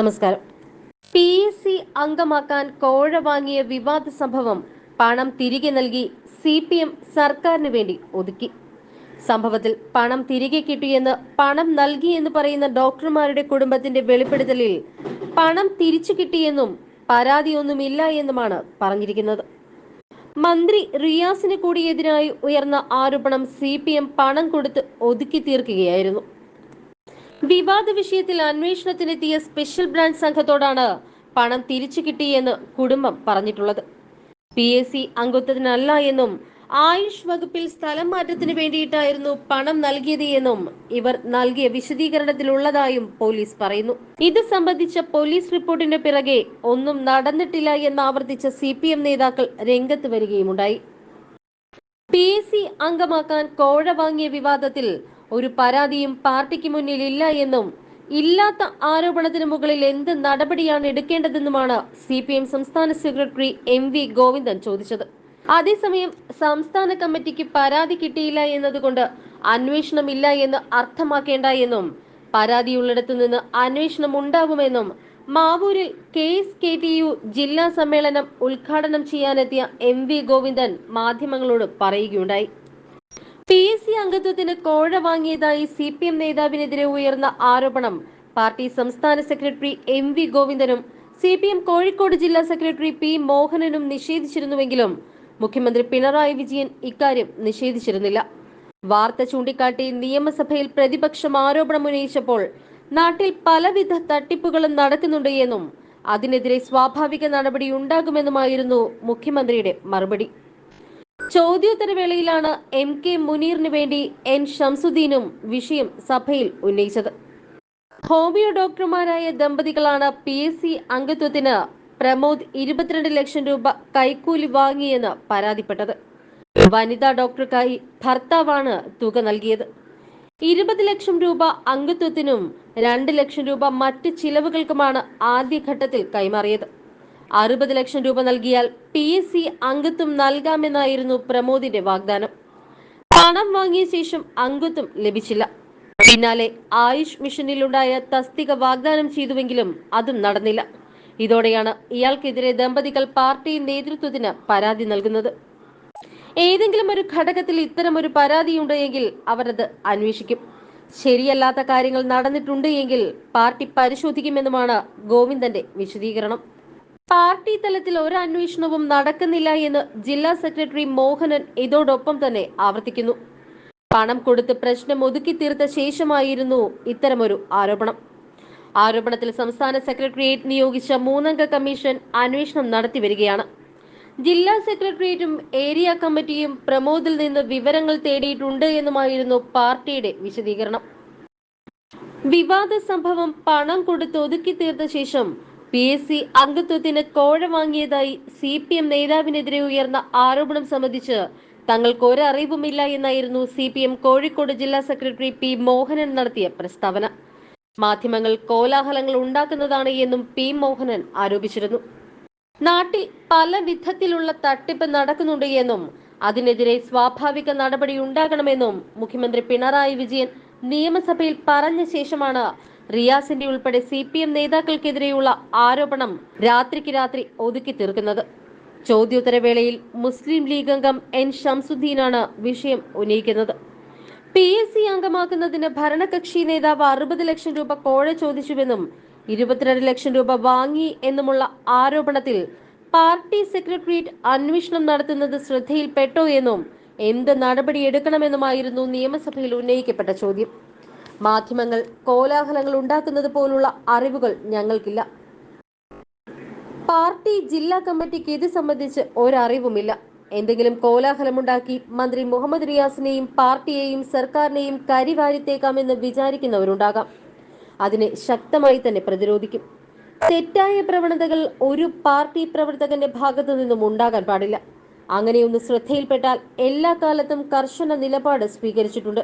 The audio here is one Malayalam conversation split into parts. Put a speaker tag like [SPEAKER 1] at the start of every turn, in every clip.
[SPEAKER 1] നമസ്കാരം. പി എസ് സി അംഗമാക്കാൻ കോഴ വാങ്ങിയ വിവാദ സംഭവം പണം തിരികെ നൽകി സി പി എം സർക്കാരിന് വേണ്ടി ഒതുക്കി. സംഭവത്തിൽ പണം തിരികെ കിട്ടിയെന്ന് പണം നൽകി എന്ന് പറയുന്ന ഡോക്ടർമാരുടെ കുടുംബത്തിന്റെ വെളിപ്പെടുത്തലിൽ പണം തിരിച്ചു കിട്ടിയെന്നും പരാതിയൊന്നുമില്ല എന്നുമാണ് പറഞ്ഞിരിക്കുന്നത്. മന്ത്രി റിയാസിന് കൂടി എതിരായി ഉയർന്ന ആരോപണം സി പണം കൊടുത്ത് ഒതുക്കി തീർക്കുകയായിരുന്നു. വിവാദ വിഷയത്തിൽ അന്വേഷണത്തിനെത്തിയ സ്പെഷ്യൽ ബ്രാഞ്ച് സംഘത്തോടാണ് പണം തിരിച്ചു കിട്ടിയെന്ന് കുടുംബം പറഞ്ഞിട്ടുള്ളത്. പി എസ് സി അംഗത്വത്തിനല്ല എന്നും ആയുഷ് വകുപ്പിൽ സ്ഥലം മാറ്റത്തിന് വേണ്ടിയിട്ടായിരുന്നു പണം നൽകിയത് എന്നും ഇവർ നൽകിയ വിശദീകരണത്തിലുള്ളതായും പോലീസ് പറയുന്നു. ഇത് സംബന്ധിച്ച പോലീസ് റിപ്പോർട്ടിന് പിറകെ ഒന്നും നടന്നിട്ടില്ല എന്ന് ആവർത്തിച്ച സി നേതാക്കൾ രംഗത്ത് വരികയുമുണ്ടായി. പി സി അംഗമാക്കാൻ കോഴ വാങ്ങിയ വിവാദത്തിൽ ഒരു പരാതിയും പാർട്ടിക്ക് മുന്നിൽ ഇല്ല എന്നും ഇല്ലാത്ത ആരോപണത്തിന് മുകളിൽ എന്ത് നടപടിയാണ് എടുക്കേണ്ടതെന്നുമാണ് സി പി എം സംസ്ഥാന സെക്രട്ടറി എം വി ഗോവിന്ദൻ ചോദിച്ചത്. അതേസമയം സംസ്ഥാന കമ്മിറ്റിക്ക് പരാതി കിട്ടിയില്ല എന്നതുകൊണ്ട് അന്വേഷണമില്ല എന്ന് അർത്ഥമാക്കേണ്ട എന്നും പരാതിയുള്ളിടത്തു നിന്ന് അന്വേഷണം ഉണ്ടാകുമെന്നും മാവൂരിൽ K S K T U ജില്ലാ സമ്മേളനം ഉദ്ഘാടനം ചെയ്യാനെത്തിയ എം വി ഗോവിന്ദൻ മാധ്യമങ്ങളോട് പറയുകയുണ്ടായി. പി എസ് സി അംഗത്വത്തിന് കോഴ വാങ്ങിയതായി സി പി എം നേതാവിനെതിരെ ഉയർന്ന ആരോപണം. പാർട്ടി സംസ്ഥാന സെക്രട്ടറി എം വി ഗോവിന്ദനും സി പി എം കോഴിക്കോട് ജില്ലാ സെക്രട്ടറി പി മോഹനനും നിഷേധിച്ചിരുന്നുവെങ്കിലും മുഖ്യമന്ത്രി പിണറായി വിജയൻ ഇക്കാര്യം നിഷേധിച്ചിരുന്നില്ല. വാർത്ത ചൂണ്ടിക്കാട്ടി നിയമസഭയിൽ പ്രതിപക്ഷം ആരോപണം ഉന്നയിച്ചപ്പോൾ നാട്ടിൽ പലവിധ തട്ടിപ്പുകളും നടക്കുന്നുണ്ട് എന്നും അതിനെതിരെ സ്വാഭാവിക നടപടി ഉണ്ടാകുമെന്നുമായിരുന്നു മുഖ്യമന്ത്രിയുടെ മറുപടി. ചോദ്യോത്തരവേളയിലാണ് എം കെ മുനീറിന് വേണ്ടി എൻ ഷംസുദ്ദീനും വിഷയം സഭയിൽ ഉന്നയിച്ചത്. ഹോമിയോ ഡോക്ടർമാരായ ദമ്പതികളാണ് പി എസ് സി അംഗത്വത്തിന് പ്രമോദ് ഇരുപത്തിരണ്ട് ലക്ഷം രൂപ കൈക്കൂലി വാങ്ങിയെന്ന് പരാതിപ്പെട്ടത്. വനിതാ ഡോക്ടർക്കായി ഭർത്താവാണ് തുക നൽകിയത്. ഇരുപത് ലക്ഷം രൂപ അംഗത്വത്തിനും രണ്ട് ലക്ഷം രൂപ മറ്റ് ചിലവുകൾക്കുമാണ് ആദ്യഘട്ടത്തിൽ കൈമാറിയത്. അറുപത് ലക്ഷം രൂപ നൽകിയാൽ പി എസ് സി അംഗത്വം നൽകാമെന്നായിരുന്നു പ്രമോദിന്റെ വാഗ്ദാനം. പണം വാങ്ങിയ ശേഷം അംഗത്വം ലഭിച്ചില്ല. പിന്നാലെ ആയുഷ് മിഷനിലുണ്ടായ തസ്തിക വാഗ്ദാനം ചെയ്തുവെങ്കിലും അതും നടന്നില്ല. ഇതോടെയാണ് ഇയാൾക്കെതിരെ ദമ്പതികൾ പാർട്ടി നേതൃത്വത്തിന് പരാതി നൽകുന്നത്. ഏതെങ്കിലും ഒരു ഘടകത്തിൽ ഇത്തരം ഒരു പരാതിയുണ്ട് എങ്കിൽ അവർ അത് അന്വേഷിക്കും. ശരിയല്ലാത്ത കാര്യങ്ങൾ നടന്നിട്ടുണ്ട് എങ്കിൽ പാർട്ടി പരിശോധിക്കുമെന്നുമാണ് ഗോവിന്ദന്റെ വിശദീകരണം. പാർട്ടി തലത്തിൽ ഒരു അന്വേഷണവും നടക്കുന്നില്ല എന്ന് ജില്ലാ സെക്രട്ടറി മോഹനൻ ഇതോടൊപ്പം തന്നെ ആവർത്തിക്കുന്നു. പണം കൊടുത്ത് പ്രശ്നം ഒതുക്കി തീർത്ത ശേഷമായിരുന്നു ഇത്തരമൊരു ആരോപണം. ആരോപണത്തിൽ സംസ്ഥാന സെക്രട്ടേറിയറ്റ് നിയോഗിച്ച മൂന്നംഗ കമ്മീഷൻ അന്വേഷണം നടത്തി വരികയാണ്. ജില്ലാ സെക്രട്ടേറിയറ്റും ഏരിയ കമ്മിറ്റിയും പ്രമോദിൽ നിന്ന് വിവരങ്ങൾ തേടിയിട്ടുണ്ട് എന്നുമായിരുന്നു പാർട്ടിയുടെ വിശദീകരണം. വിവാദ സംഭവം പണം കൊടുത്ത് ഒതുക്കി തീർത്ത ശേഷം പി എസ് സി അംഗത്വത്തിന് കോഴ വാങ്ങിയതായി സി പി എം നേതാവിനെതിരെ ഉയർന്ന ആരോപണം സംബന്ധിച്ച് തങ്ങൾക്ക് ഒരറിവുമില്ല എന്നായിരുന്നു സി പി എം കോഴിക്കോട് ജില്ലാ സെക്രട്ടറി പി മോഹനൻ നടത്തിയ പ്രസ്താവന. മാധ്യമങ്ങൾ കോലാഹലങ്ങൾ ഉണ്ടാക്കുന്നതാണ് എന്നും പി മോഹനൻ ആരോപിച്ചിരുന്നു. നാട്ടിൽ പല വിധത്തിലുള്ള തട്ടിപ്പ് നടക്കുന്നുണ്ട് എന്നും അതിനെതിരെ സ്വാഭാവിക നടപടി ഉണ്ടാകണമെന്നും മുഖ്യമന്ത്രി പിണറായി വിജയൻ നിയമസഭയിൽ പറഞ്ഞ ശേഷമാണ് റിയാസിന്റെ ഉൾപ്പെടെ സി പി എം നേതാക്കൾക്കെതിരെയുള്ള ആരോപണം രാത്രിക്ക് രാത്രി ഒതുക്കി തീർക്കുന്നത്. ചോദ്യോത്തരവേളയിൽ മുസ്ലിം ലീഗ് അംഗം എൻ ഷംസുദ്ദീനാണ് വിഷയം ഉന്നയിക്കുന്നത്. പി എസ് സി അംഗമാക്കുന്നതിന് ഭരണകക്ഷി നേതാവ് അറുപത് ലക്ഷം രൂപ കോഴ ചോദിച്ചുവെന്നും ഇരുപത്തിരണ്ട് ലക്ഷം രൂപ വാങ്ങി എന്നുമുള്ള ആരോപണത്തിൽ പാർട്ടി സെക്രട്ടേറിയറ്റ് അന്വേഷണം നടത്തുന്നത് ശ്രദ്ധയിൽപ്പെട്ടോ എന്നും എന്ത് നടപടി എടുക്കണമെന്നുമായിരുന്നു നിയമസഭയിൽ ഉന്നയിക്കപ്പെട്ട ചോദ്യം. മാധ്യമങ്ങൾ കോലാഹലങ്ങൾ ഉണ്ടാക്കുന്നത് പോലുള്ള അറിവുകൾ ഞങ്ങൾക്കില്ല. പാർട്ടി ജില്ലാ കമ്മിറ്റിക്ക് ഇത് സംബന്ധിച്ച് ഒരറിവുമില്ല. എന്തെങ്കിലും കോലാഹലമുണ്ടാക്കി മന്ത്രി മുഹമ്മദ് റിയാസിനെയും പാർട്ടിയെയും സർക്കാരിനെയും കരിവാരിത്തേക്കാമെന്ന് വിചാരിക്കുന്നവരുണ്ടാകാം. അതിനെ ശക്തമായി തന്നെ പ്രതിരോധിക്കും. തെറ്റായ പ്രവണതകൾ ഒരു പാർട്ടി പ്രവർത്തകന്റെ ഭാഗത്തു നിന്നും ഉണ്ടാകാൻ പാടില്ല. അങ്ങനെയൊന്ന് ശ്രദ്ധയിൽപ്പെട്ടാൽ എല്ലാ കാലത്തും കർശന നിലപാട് സ്വീകരിച്ചിട്ടുണ്ട്.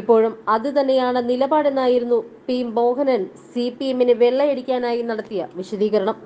[SPEAKER 1] ഇപ്പോഴും അത് തന്നെയാണ് നിലപാടെന്നായിരുന്നു പി മോഹനൻ സി പി എമ്മിന് വെള്ളയടിക്കാനായി നടത്തിയ വിശദീകരണം.